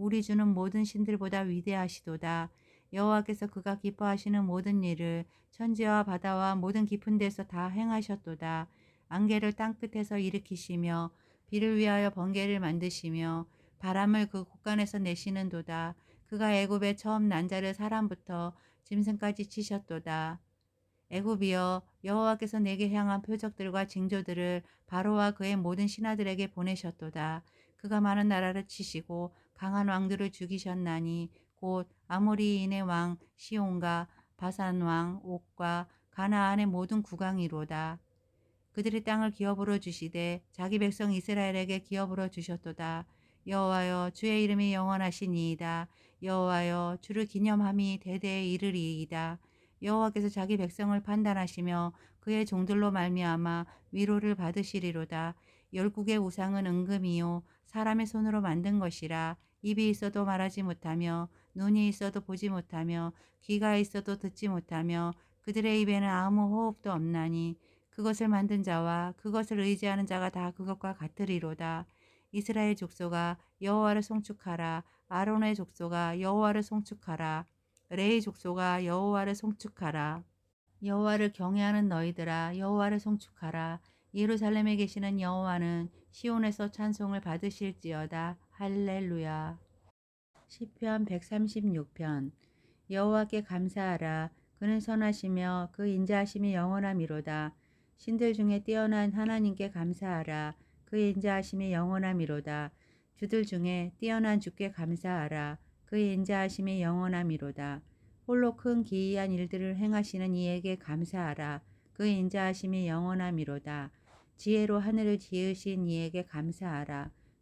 우리 주는 모든 신들보다 위대하시도다. 여호와께서 그가 기뻐하시는 모든 일을 천지와 바다와 모든 깊은 데서 다 행하셨도다. 안개를 땅 끝에서 일으키시며 비를 위하여 번개를 만드시며 바람을 그 곳간에서 내시는 도다. 그가 애굽의 처음 난 자를 사람부터 짐승까지 치셨도다. 애굽이여 여호와께서 내게 향한 표적들과 징조들을 바로와 그의 모든 신하들에게 보내셨도다. 그가 많은 나라를 치시고 강한 왕들을 죽이셨나니 곧 아모리인의 왕 시온과 바산 왕 옥과 가나안의 모든 국왕이로다. 그들의 땅을 기업으로 주시되 자기 백성 이스라엘에게 기업으로 주셨도다. 여호와여 주의 이름이 영원하시니이다. 여호와여 주를 기념함이 대대에 이르리이다. 여호와께서 자기 백성을 판단하시며 그의 종들로 말미암아 위로를 받으시리로다. 열국의 우상은 은금이요 사람의 손으로 만든 것이라 입이 있어도 말하지 못하며 눈이 있어도 보지 못하며 귀가 있어도 듣지 못하며 그들의 입에는 아무 호흡도 없나니 그것을 만든 자와 그것을 의지하는 자가 다 그것과 같으리로다. 이스라엘 족속아 여호와를 송축하라. 아론의 족속아 여호와를 송축하라. 레이 족속아 여호와를 송축하라. 여호와를 경외하는 너희들아 여호와를 송축하라. 예루살렘에 계시는 여호와는 시온에서 찬송을 받으실지어다. 할렐루야. 시편 136편 여호와께 감사하라. 그는 선하시며 그 인자하심이 영원함이로다. 신들 중에 뛰어난 하나님께 감사하라. 그 인자하심이 영원함이로다. 주들 중에 뛰어난 주께 감사하라. 그의 인자하심이 영원함이로다. 홀로 큰 기이한 일들을 행하시는 이에게 감사하라. 그의 인자하심이 영원함이로다. 지혜로 하늘을 지으신 이에게 감사하라.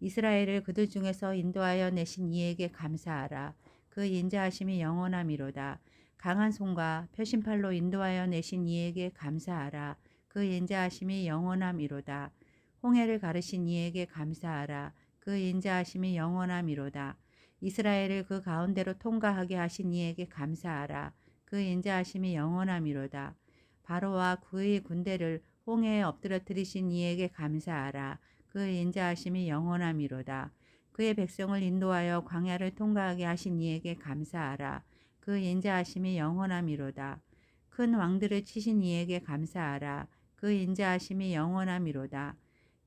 이스라엘을 그들 중에서 인도하여 내신 이에게 감사하라. 그 인자하심이 영원함이로다. 강한 손과 표심팔로 인도하여 내신 이에게 감사하라. 그 인자하심이 영원함이로다. 홍해를 가르신 이에게 감사하라. 그 인자하심이 영원함이로다. 이스라엘을 그 가운데로 통과하게 하신 이에게 감사하라. 그 인자하심이 영원함이로다. 바로와 그의 군대를 홍해에 엎드려뜨리신 이에게 감사하라. 그 인자하심이 영원함이로다. 그의 백성을 인도하여 광야를 통과하게 하신 이에게 감사하라. 그 인자하심이 영원함이로다. 큰 왕들을 치신 이에게 감사하라. 그 인자하심이 영원함이로다.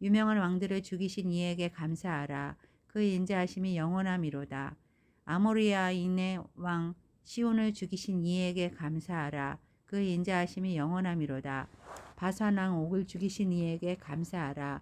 유명한 왕들을 죽이신 이에게 감사하라. 그 인자하심이 영원함이로다. 아모리아인의 왕 시온을 죽이신 이에게 감사하라. 그 인자하심이 영원함이로다. 바산왕 옥을 죽이신 이에게 감사하라.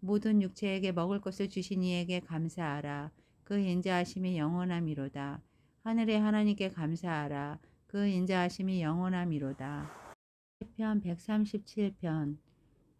모든 육체에게 먹을 것을 주신 이에게 감사하라. 그 인자하심이 영원함이로다. 하늘의 하나님께 감사하라. 그 인자하심이 영원함이로다. 편 137편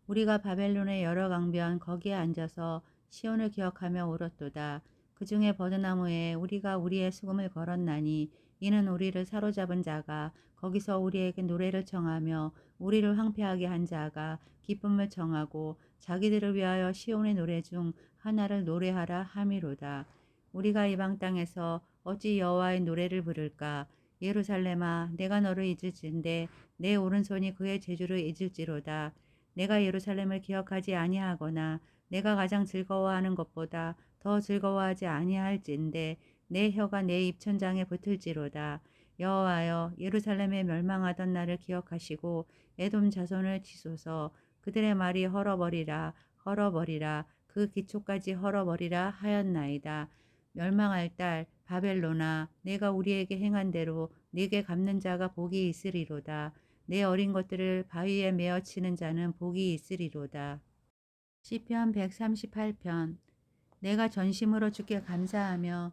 우리가 바벨론의 여러 강변 거기에 앉아서 시온을 기억하며 울었도다. 그 중에 버드나무에 우리가 우리의 수금을 걸었나니 이는 우리를 사로잡은 자가 거기서 우리에게 노래를 청하며 우리를 황폐하게 한 자가 기쁨을 청하고 자기들을 위하여 시온의 노래 중 하나를 노래하라 함이로다. 우리가 이방 땅에서 어찌 여호와의 노래를 부를까? 예루살렘아 내가 너를 잊을진데 내 오른손이 그의 재주를 잊을지로다. 내가 예루살렘을 기억하지 아니하거나 내가 가장 즐거워하는 것보다 더 즐거워하지 아니할진데 내 혀가 내 입천장에 붙을지로다. 여호와여 예루살렘에 멸망하던 날을 기억하시고 에돔 자손을 치소서 그들의 말이 헐어버리라 헐어버리라 그 기초까지 헐어버리라 하였나이다. 멸망할 딸 바벨로나 내가 우리에게 행한 대로 네게 갚는 자가 복이 있으리로다. 내 어린 것들을 바위에 메어 치는 자는 복이 있으리로다. 시편 138편 내가 전심으로 주께 감사하며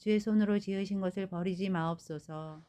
주의 손으로 지으신 것을 버리지 마옵소서.